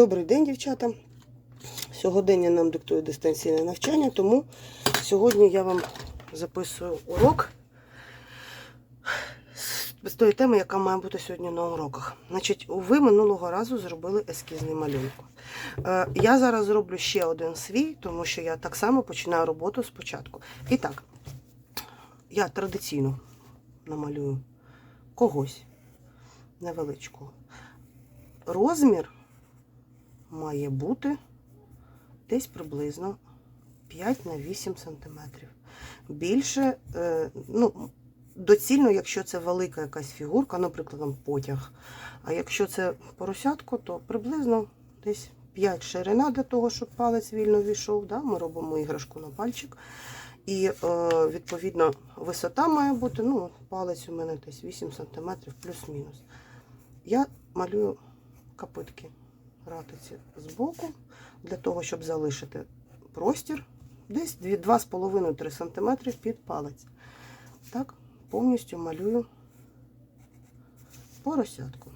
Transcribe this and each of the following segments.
Добрий день, дівчата. Сьогодення нам диктує дистанційне навчання, тому сьогодні я вам записую урок з тої теми, яка має бути сьогодні на уроках. Значить, ви минулого разу зробили ескізний малюнок. Е, Я зараз зроблю ще один свій, тому що я так само починаю роботу спочатку. І так, я традиційно намалюю когось невеличкого. Розмір має бути десь приблизно 5 на 8 сантиметрів. Більше, е, ну, доцільно, якщо це велика якась фігурка, наприклад, там потяг. А якщо це поросятко, то приблизно десь 5 ширина для того, щоб палець вільно війшов. Да? Ми робимо іграшку на пальчик. І е, відповідно висота має бути, ну, палець у мене десь 8 см плюс-мінус. Я малюю капитки ратиці з боку, для того, щоб залишити простір десь 2,5-3 см під палець. Так, повністю малюю поросятку.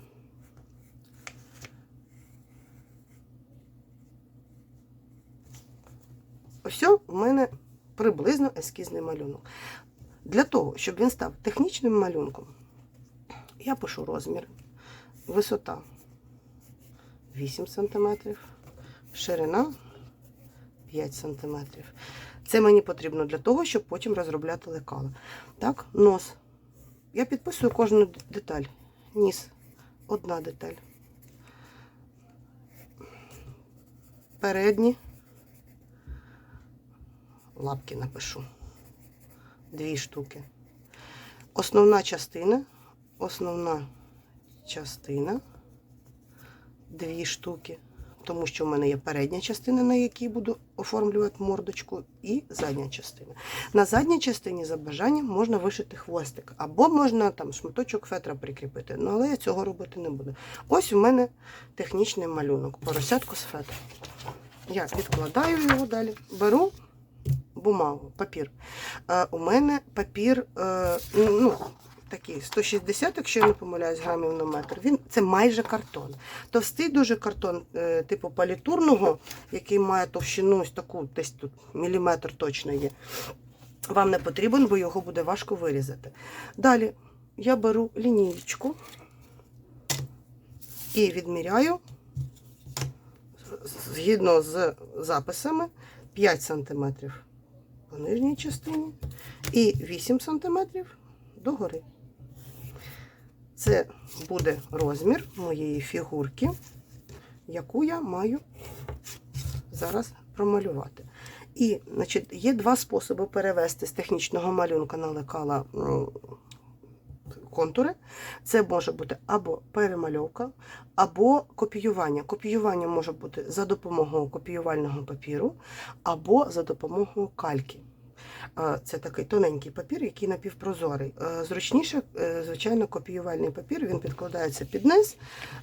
Ось у мене приблизно ескізний малюнок. Для того, щоб він став технічним малюнком, я пишу розмір, висота 8 см, ширина 5 см. Це мені потрібно для того, щоб потім розробляти лекала. Так, нос. Я підписую кожну деталь. Ніс одна деталь. Передні лапки напишу. Дві штуки. Основна частина, основна частина, дві штуки, тому що в мене є передня частина, на якій буду оформлювати мордочку, і задня частина. На задній частині за бажанням можна вишити хвостик, або можна там шматочок фетра прикріпити, ну, але я цього робити не буду. Ось у мене технічний малюнок, поросятку з фетра. Я відкладаю його далі, беру бумагу, папір. Е, у мене папір е, ну, такий 160, якщо я не помиляюсь, грамів на метр. Він це майже картон. Товстий дуже картон, е, типу палітурного, який має товщину ось таку, десь тут міліметр точно є. Вам не потрібен, бо його буде важко вирізати. Далі я беру лінієчку і відміряю згідно з записами 5 см по нижній частині і 8 см догори. Це буде розмір моєї фігурки, яку я маю зараз промалювати. І значить, є два способи перевести з технічного малюнка на лекала контури. Це може бути або перемальовка, або копіювання. Копіювання може бути за допомогою копіювального папіру, або за допомогою кальки. Це такий тоненький папір, який напівпрозорий. Е, Зручніше, е, звичайно, копіювальний папір, він підкладається під низ.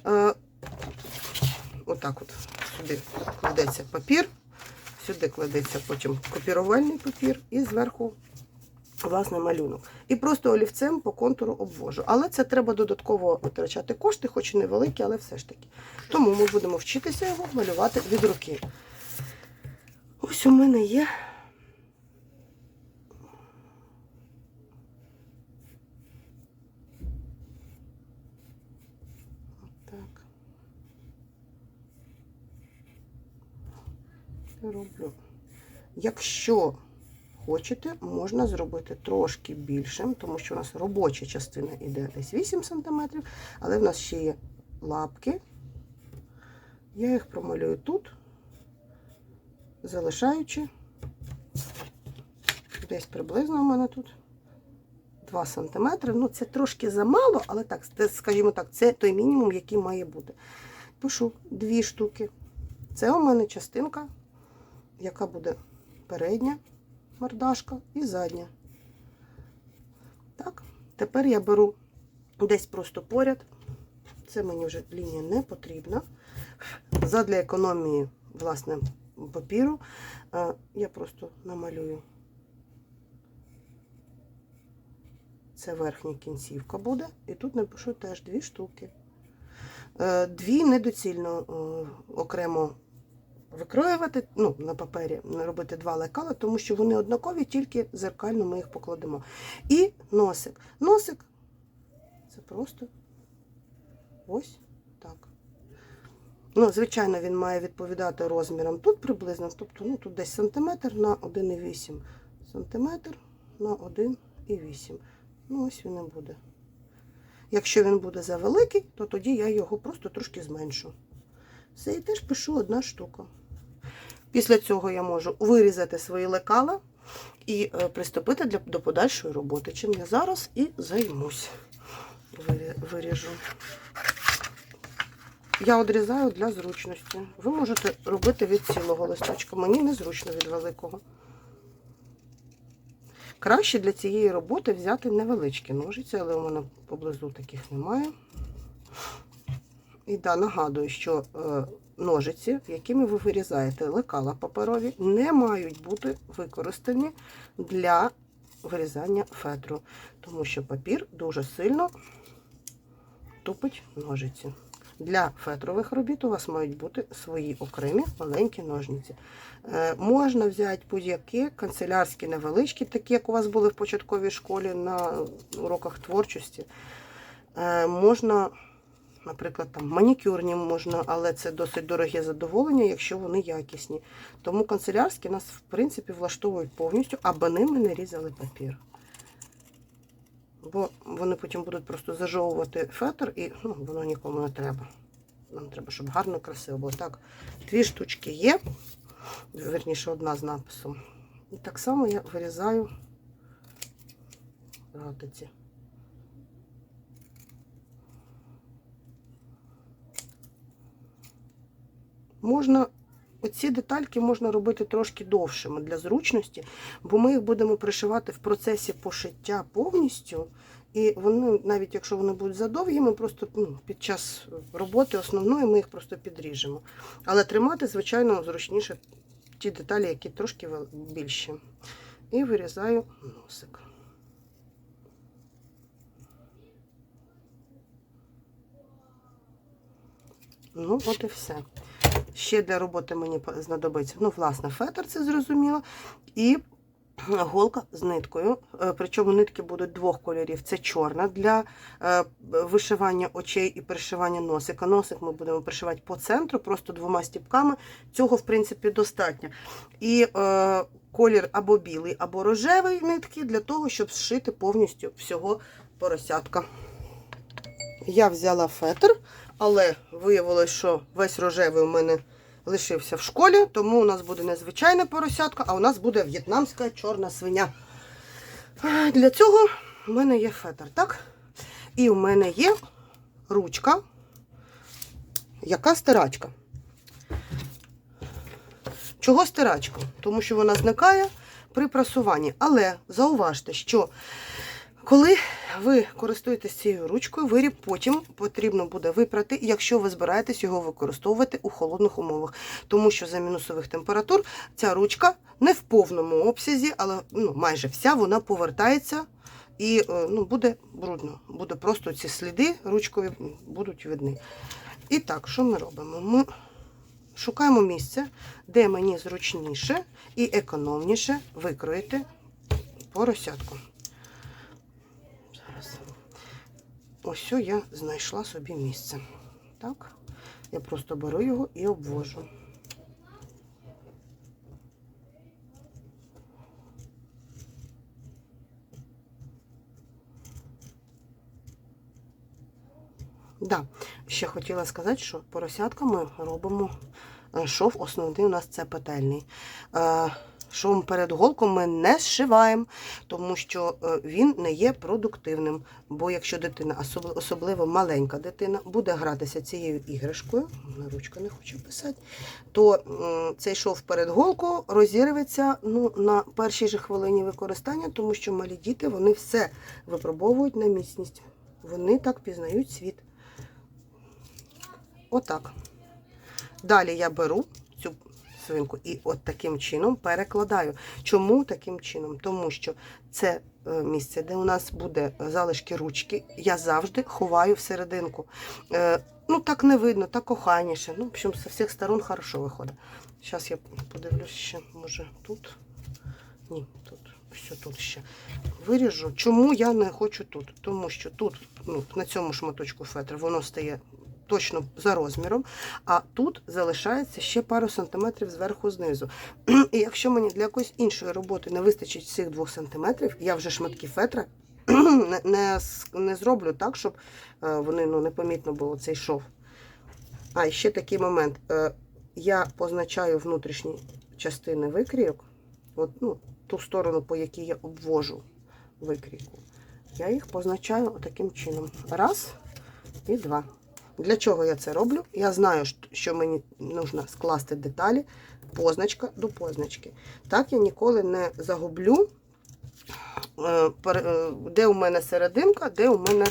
Е, Отак от сюди кладеться папір, сюди кладеться потім копірувальний папір і зверху власне малюнок. І просто олівцем по контуру обвожу. Але це треба додатково витрачати кошти, хоч і невеликі, але все ж таки. Тому ми будемо вчитися його малювати від руки. Ось у мене є. Так. Роблю. Якщо хочете, можна зробити трошки більшим, тому що у нас робоча частина йде десь 8 см, але в нас ще є лапки. Я їх промалюю тут, залишаючи десь приблизно у мене тут 2 см. Ну, це трошки замало, але так, скажімо так, це той мінімум, який має бути. Пишу дві штуки. Це у мене частинка, яка буде передня мордашка і задня. Так, тепер я беру десь просто поряд. Це мені вже лінія не потрібна. Задля економії, власне, папіру, е, я просто намалюю. Це верхня кінцівка буде. І тут напишу теж дві штуки. Е, Дві недоцільно е, окремо викроювати, ну, на папері робити два лекала, тому що вони однакові, тільки зеркально ми їх покладемо. І носик. Носик це просто ось так. Ну, звичайно, він має відповідати розмірам тут приблизно, тобто ну, тут десь сантиметр на 1,8 сантиметр на 1,8. Ну, ось він і буде. Якщо він буде завеликий, то тоді я його просто трошки зменшу. Все, і теж пишу одна штука. Після цього я можу вирізати свої лекала і е, приступити до подальшої роботи, чим я зараз і займусь. Виріжу. Я одрізаю для зручності. Ви можете робити від цілого листочка. Мені незручно від великого. Краще для цієї роботи взяти невеличкі ножиці, але у мене поблизу таких немає. І да, нагадую, що е, ножиці, якими ви вирізаєте лекала паперові, не мають бути використані для вирізання фетру, тому що папір дуже сильно тупить ножиці. Для фетрових робіт у вас мають бути свої окремі маленькі ножниці. Е, можна взяти будь-які канцелярські невеличкі, такі, як у вас були в початковій школі на уроках творчості. Е, можна, наприклад, там манікюрні можна, але це досить дороге задоволення, якщо вони якісні. Тому канцелярські нас, в принципі, влаштовують повністю, аби ними не різали папір. Бо вони потім будуть просто зажовувати фетр і ну, воно нікому не треба. Нам треба, щоб гарно, красиво було. Так, дві штучки є. Верніше, одна з написом. І так само я вирізаю ратиці. Можна, оці детальки можна робити трошки довшими для зручності, бо ми їх будемо пришивати в процесі пошиття повністю. І вони, навіть якщо вони будуть задовгі, ми просто ну, під час роботи основної ми їх просто підріжемо. Але тримати, звичайно, зручніше ті деталі, які трошки більші. І вирізаю носик. Ну, от і все. Ще для роботи мені знадобиться, ну, власне, фетр, це зрозуміло. І голка з ниткою. Е, Причому нитки будуть двох кольорів. Це чорна для е, вишивання очей і пришивання носика. Носик ми будемо пришивати по центру, просто двома стіпками. Цього, в принципі, достатньо. І е, колір або білий, або рожевий нитки для того, щоб зшити повністю всього поросятка. Я взяла фетр, але виявилось, що весь рожевий у мене лишився в школі, тому у нас буде не звичайне поросятка, а у нас буде в'єтнамська чорна свиня. Для цього в мене є фетр, так? І у мене є ручка, яка стирачка. Чого стирачка? Тому що вона зникає при прасуванні. Але зауважте, що коли ви користуєтесь цією ручкою, виріб потім потрібно буде випрати, якщо ви збираєтесь його використовувати у холодних умовах. Тому що за мінусових температур ця ручка не в повному обсязі, але ну, майже вся вона повертається і е, ну, буде брудно. Буде просто ці сліди ручкові будуть видні. І так, що ми робимо? Ми шукаємо місце, де мені зручніше і економніше викроїти поросятку. Зараз. Ось я знайшла собі місце. Так, я просто беру його і обвожу. Да, ще хотіла сказати, що поросятка ми робимо е, шов основний у нас це петельний. Шовом перед голком ми не зшиваємо, тому що е, він не є продуктивним. Бо якщо дитина, особливо маленька дитина, буде гратися цією іграшкою, на ручка не хочу писати, то цей шов перед голкою розірветься ну, на першій же хвилині використання, тому що малі діти вони все випробовують на міцність. Вони так пізнають світ. Отак. Далі я беру свинку. І от таким чином перекладаю. Чому таким чином? Тому що це е, місце, де у нас буде залишки ручки, я завжди ховаю всерединку. Е, Ну, так не видно, так коханіше. Ну, в общем, з всіх сторон хорошо виходить. Зараз я подивлюсь ще, може, тут. Ні, тут. Ось тут ще. Виріжу. Чому я не хочу тут? Тому що тут, ну, на цьому шматочку фетра, воно стає точно за розміром, а тут залишається ще пару сантиметрів зверху знизу. І якщо мені для якоїсь іншої роботи не вистачить цих двох сантиметрів, я вже шматки фетра не, не, не зроблю так, щоб е, вони ну, непомітно було цей шов. А ще такий момент. Е, Я позначаю внутрішні частини викрійок, от, ну, ту сторону, по якій я обвожу викрійку. Я їх позначаю таким чином. Раз і два. Для чого я це роблю? Я знаю, що- мені потрібно скласти деталі позначка до позначки. Так я ніколи не загублю, е, е, де у мене серединка, де у мене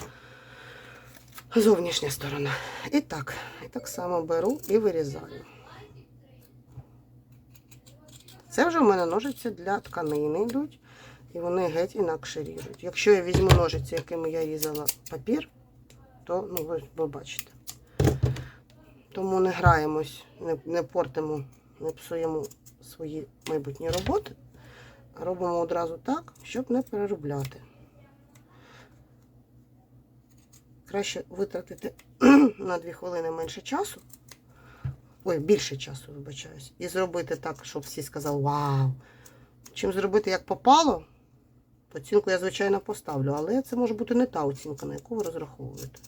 зовнішня сторона. І так, і так само беру і вирізаю. Це вже в мене ножиці для тканини йдуть, і вони геть інакше ріжуть. Якщо я візьму ножиці, якими я різала папір, то ну, ви, ви бачите. Тому не граємось, не, не портимо, не псуємо свої майбутні роботи, робимо одразу так, щоб не переробляти. Краще витратити на 2 хвилини менше часу. Ой, більше часу, вибачаюсь. І зробити так, щоб всі сказали Вау! Чим зробити як попало, оцінку я, звичайно, поставлю, але це може бути не та оцінка, на яку ви розраховуєте.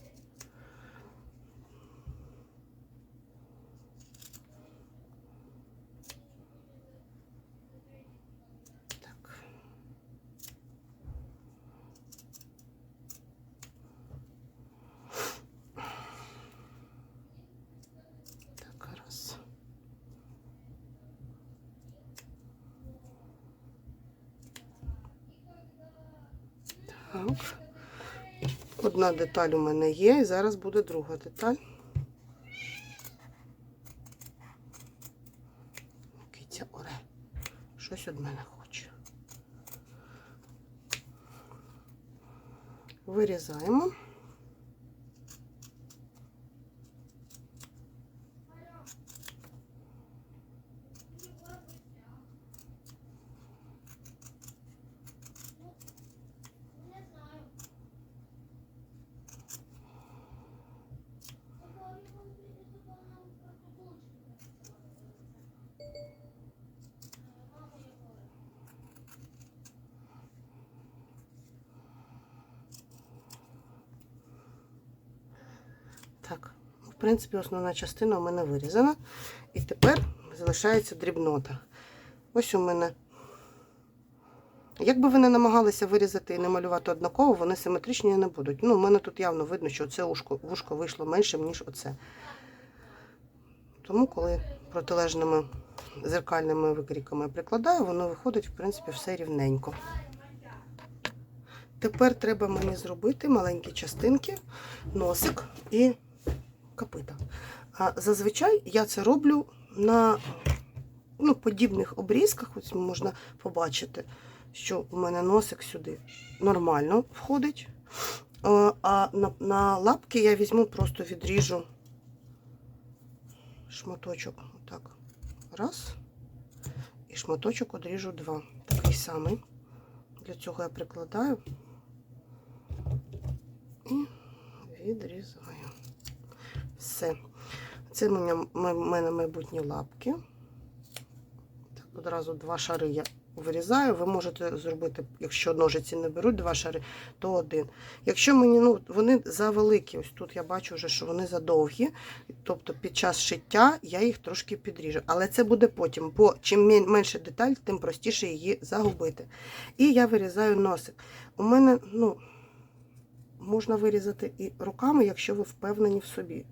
Так. Так, раз. Так. Одна деталь у мене є, і зараз буде друга деталь. Киця оре. Щось від мене хоче. Вирізаємо. Так, в принципі, основна частина у мене вирізана. І тепер залишається дрібнота. Ось у мене. Якби ви не намагалися вирізати і не малювати однаково, вони симетричні не будуть. Ну, у мене тут явно видно, що це ушко, вушко вийшло меншим, ніж оце. Тому, коли протилежними зеркальними викріками прикладаю, воно виходить, в принципі, все рівненько. Тепер треба мені зробити маленькі частинки, носик і копита. А зазвичай я це роблю на ну, подібних обрізках. Ось можна побачити, що у мене носик сюди нормально входить. Е, А на, на лапки я візьму, просто відріжу шматочок. Отак. Раз. І шматочок одріжу два. Такий самий. Для цього я прикладаю і відрізаю. Все. Це в мене, майбутні лапки. Так, одразу два шари я вирізаю. Ви можете зробити, якщо ножиці не беруть два шари, то один. Якщо мені, ну, вони завеликі, ось тут я бачу вже, що вони задовгі. Тобто під час шиття я їх трошки підріжу. Але це буде потім, бо чим менше деталь, тим простіше її загубити. І я вирізаю носик. У мене, ну, можна вирізати і руками, якщо ви впевнені в собі,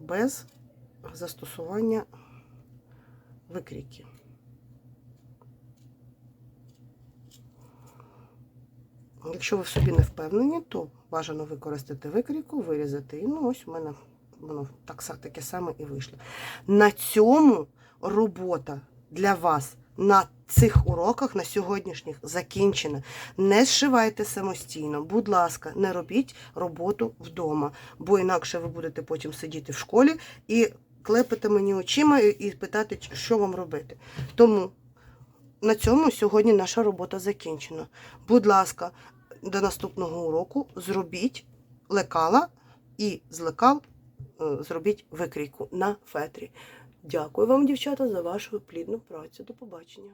без застосування викрійки. Якщо ви в собі не впевнені, то бажано використати викрійку, вирізати. І ну ось у мене воно так таке саме і вийшло. На цьому робота для вас на цих уроках на сьогоднішніх закінчена. Не зшивайте самостійно. Будь ласка, не робіть роботу вдома, бо інакше ви будете потім сидіти в школі і клепати мені очима і і питати, що вам робити. Тому на цьому сьогодні наша робота закінчена. Будь ласка, до наступного уроку зробіть лекала і з лекал е, зробіть викрійку на фетрі. Дякую вам, дівчата, за вашу плідну працю. До побачення.